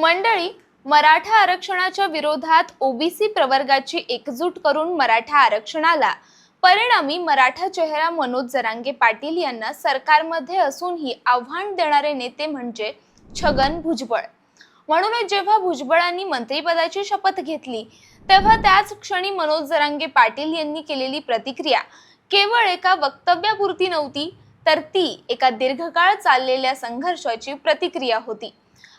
मंडळी मराठा आरक्षणाच्या विरोधात ओबीसी प्रवर्गाची एकजूट करून मराठा आरक्षणाला परिणामी मराठा चेहरा मनोज जरांगे पाटील यांना सरकारमध्ये असूनही आव्हान देणारे नेते म्हणजे छगन भुजबळ. म्हणूनच जेव्हा भुजबळांनी मंत्रिपदाची शपथ घेतली तेव्हा त्याच क्षणी मनोज जरांगे पाटील यांनी केलेली प्रतिक्रिया केवळ एका वक्तव्यापुरती नव्हती तर ती एका दीर्घकाळ चाललेल्या संघर्षाची प्रतिक्रिया होती.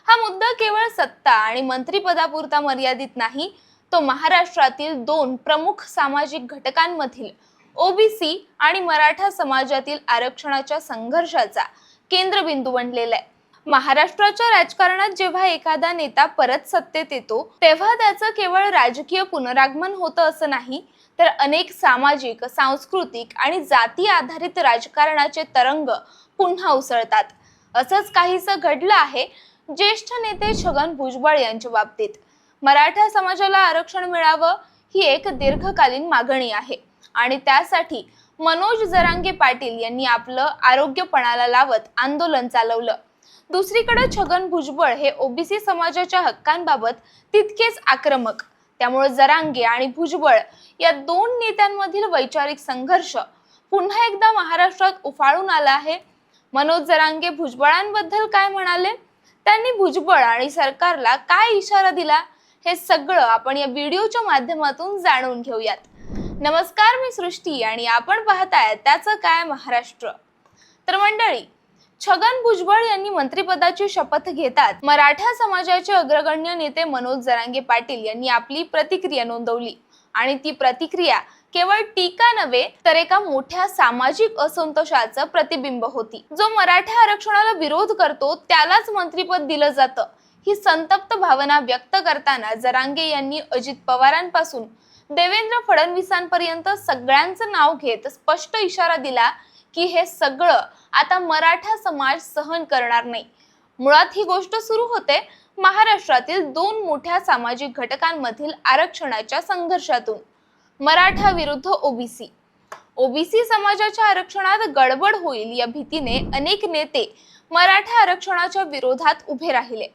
हा मुद्दा केवळ सत्ता आणि मंत्रिपदापुरता मर्यादित नाही तो महाराष्ट्रातील दोन प्रमुख सामाजिक घटकांमधील ओबीसी आणि मराठा समाजातील आरक्षणाच्या संघर्षाचा केंद्रबिंदू बनलेला आहे. महाराष्ट्राच्या राजकारणात जेव्हा एखादा नेता परत सत्तेत येतो तेव्हा त्याचं केवळ राजकीय पुनरागमन होतं असं नाही तर अनेक सामाजिक सांस्कृतिक आणि जाती आधारित राजकारणाचे तरंग पुन्हा उसळतात. असंच काहीसं घडलं आहे ज्येष्ठ नेते छगन भुजबळ यांच्या बाबतीत. मराठा समाजाला आरक्षण मिळावं ही एक दीर्घकालीन मागणी आहे. आणि त्यासाठी मनोज जरांगे पाटील यांनी आपलं आरोग्यपणाला लावत आंदोलन चालवलं. दुसरीकडे छगन भुजबळ हे ओबीसी समाजाच्या हक्कांबाबत तितकेच आक्रमक. त्यामुळे जरांगे आणि भुजबळ या दोन नेत्यांमधील वैचारिक संघर्ष पुन्हा एकदा महाराष्ट्रात उफाळून आला आहे. मनोज जरांगे भुजबळांबद्दल काय म्हणाले? त्यांनी भुजबळ आणि सरकारला काय इशारा दिला हे सगळं आपण या व्हिडिओच्या माध्यमातून जाणून घेऊयात. नमस्कार मी सृष्टी आणि आपण पाहताय त्याचं काय महाराष्ट्र. तर मंडळी छगन भुजबळ यांनी मंत्रिपदाची शपथ घेतात. मराठा समाजाचे अग्रगण्य नेते मनोज जरांगे पाटील यांनी आपली प्रतिक्रिया नोंदवली. आणि ती प्रतिक्रिया केवळ टीका नव्हे तर एका मोठ्या सामाजिक असंतोषाचं प्रतिबिंब होती. जो मराठा आरक्षणाला विरोध करतो त्यालाच मंत्रीपद दिलं जातं. ही संतप्त भावना व्यक्त करताना जरांगे यांनी अजित पवारांपासून देवेंद्र फडणवीसांपर्यंत सगळ्यांचं नाव घेत स्पष्ट इशारा दिला की हे सगळं आता मराठा समाज सहन करणार नाही. मुळात ही गोष्ट सुरू होते महाराष्ट्रातील दोन मोठ्या सामाजिक घटकांमधील आरक्षणाच्या संघर्षातून. मराठा विरुद्ध ओबीसी ओबीसी समाजाच्या आरक्षणात गडबड होईल या भीतीने अनेक नेते मराठा आरक्षणाच्या विरोधात उभे राहिले.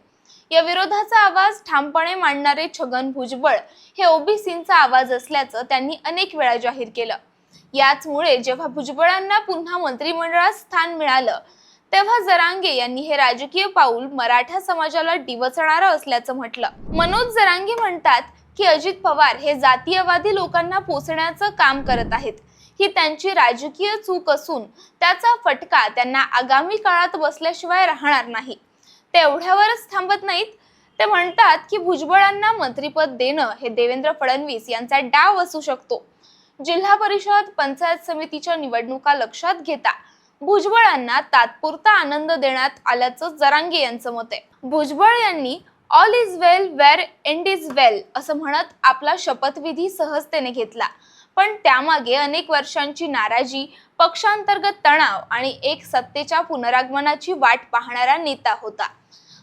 या विरोधाचा आवाज ठामपणे मांडणारे छगन भुजबळ हे ओबीसींचा आवाज असल्याचं त्यांनी अनेक वेळा जाहीर केलं. याचमुळे जेव्हा भुजबळांना पुन्हा मंत्रिमंडळात स्थान मिळालं तेव्हा जरांगे यांनी हे राजकीय पाऊल मराठा समाजाला डिवचणारं असल्याचं म्हटलं. मनोज जरांगे म्हणतात की अजित पवार हे जातीयवादी लोकांना पोचण्याचं काम करत आहेत. ही त्यांची राजकीय चूक असून त्याचा फटका त्यांना आगामी काळात बसल्याशिवाय राहणार नाही. ते एवढ्यावरच थांबत नाहीत. ते म्हणतात की भुजबळांना मंत्रीपद देणं हे देवेंद्र फडणवीस यांचा डाव असू शकतो. जिल्हा परिषद पंचायत समितीच्या निवडणुका लक्षात घेता भुजबळांना तात्पुरता आनंद देण्यात आल्याचं जरांगे यांचं मत आहे. भुजबळ यांनी all is well where end is well असं म्हणत आपला शपथविधी सहजतेने घेतला. पण त्यामागे अनेक वर्षांची नाराजी पक्षांतर्गत तणाव आणि एक सत्तेच्या पुनरागमनाची वाट पाहणारा नेता होता.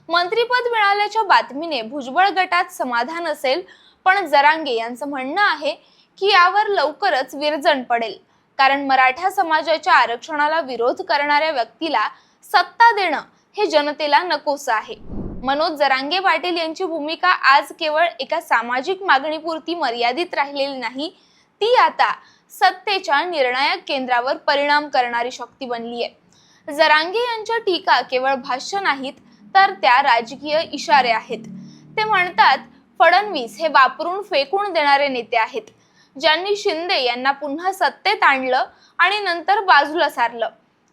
मंत्रीपद मिळाल्याच्या बातमीने भुजबळ गटात समाधान असेल पण जरांगे यांचं म्हणणं आहे की यावर लवकरच विरजण पडेल. कारण मराठा समाजाच्या आरक्षणाला विरोध करणाऱ्या व्यक्तीला सत्ता देणं हे जनतेला नकोस आहे. मनोज जरांगे पाटील यांची भूमिका आज केवळ एका सामाजिक मागणीपुरती मर्यादित राहिलेली नाही ती आता सत्तेच्या निर्णायक केंद्रावर परिणाम करणारी शक्ती बनली आहे. जरांगे यांच्या टीका केवळ भाष्य नाहीत तर त्या राजकीय इशारे आहेत. ते म्हणतात फडणवीस हे वापरून फेकून देणारे नेते आहेत. ज्यांनी शिंदे यांना पुन्हा सत्तेत आणलं आणि नंतर बाजूला सारलं.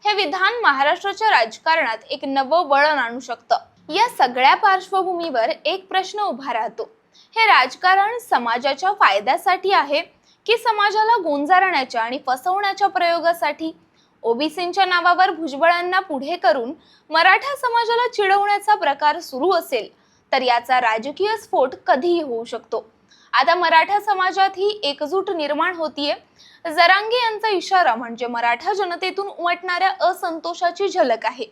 हे विधान महाराष्ट्राच्या राजकारणात एक नवं वळण आणू शकतं. या सगळ्या पार्श्वभूमीवर एक प्रश्न उभा राहतो. हे राजकारण समाजाच्या फायद्यासाठी आहे की समाजाला गोंजारण्याच्या आणि फसवण्याच्या प्रयोगासाठी? ओबीसींच्या नावावर भुजबळांना पुढे करून मराठा समाजाला चिडवण्याचा प्रकार सुरू असेल तर याचा राजकीय स्फोट कधीही होऊ शकतो. आता मराठा समाजात ही एकजूट निर्माण होतीये. जरांगे यांचा इशारा म्हणजे मराठा जनतेतून उमटणाऱ्या असंतोषाची झलक आहे.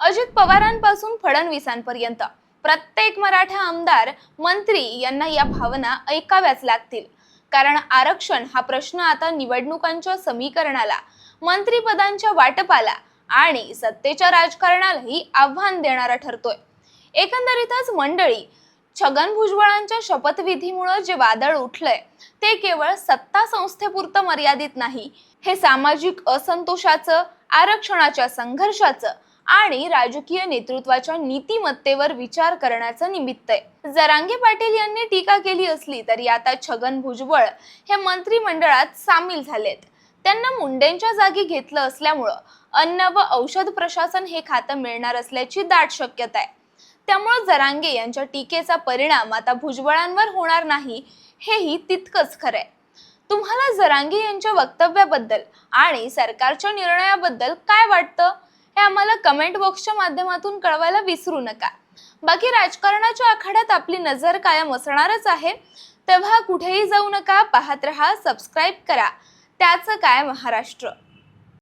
अजित पवारांपासून फडणवीसांपर्यंत प्रत्येक मराठा आमदार मंत्री यांना या भावना ऐकाव्याच लागतील. कारण आरक्षण हा प्रश्न आता निवडणुकांच्या समीकरणाला मंत्रीपदांच्या वाटपाला आणि सत्तेच्या राजकारणालाही आव्हान देणारा ठरतोय. एकंदरीतच मंडळी छगन भुजबळांच्या शपथविधीमुळे जे वादळ उठलंय ते केवळ सत्ता संस्थेपुरतं मर्यादित नाही. हे सामाजिक असंतोषाचं आरक्षणाच्या संघर्षाचं आणि राजकीय नेतृत्वाच्या नीतिमत्तेवर विचार करण्याचं निमित्त आहे. जरांगे पाटील यांनी टीका केली असली तरी आता छगन भुजबळ हे मंत्रिमंडळात सामील झालेत. त्यांना मुंडेंच्या जागी घेतलं असल्यामुळं अन्न व औषध प्रशासन हे खातं मिळणार असल्याची दाट शक्यता आहे. त्यामुळे जरांगे यांच्या टीकेचा परिणाम आता भुजबळांवर होणार नाही हेही तितकंच खरंय. तुम्हाला जरांगे यांच्या वक्तव्याबद्दल आणि सरकारच्या निर्णयाबद्दल काय वाटतं हे आम्हाला कमेंट बॉक्सच्या माध्यमातून कळवायला विसरू नका. बाकी राजकारणाच्या आखाड्यात आपली नजर कायम असणारच आहे तेव्हा कुठेही जाऊ नका पाहत रहा सबस्क्राईब करा. त्याचं काय महाराष्ट्र?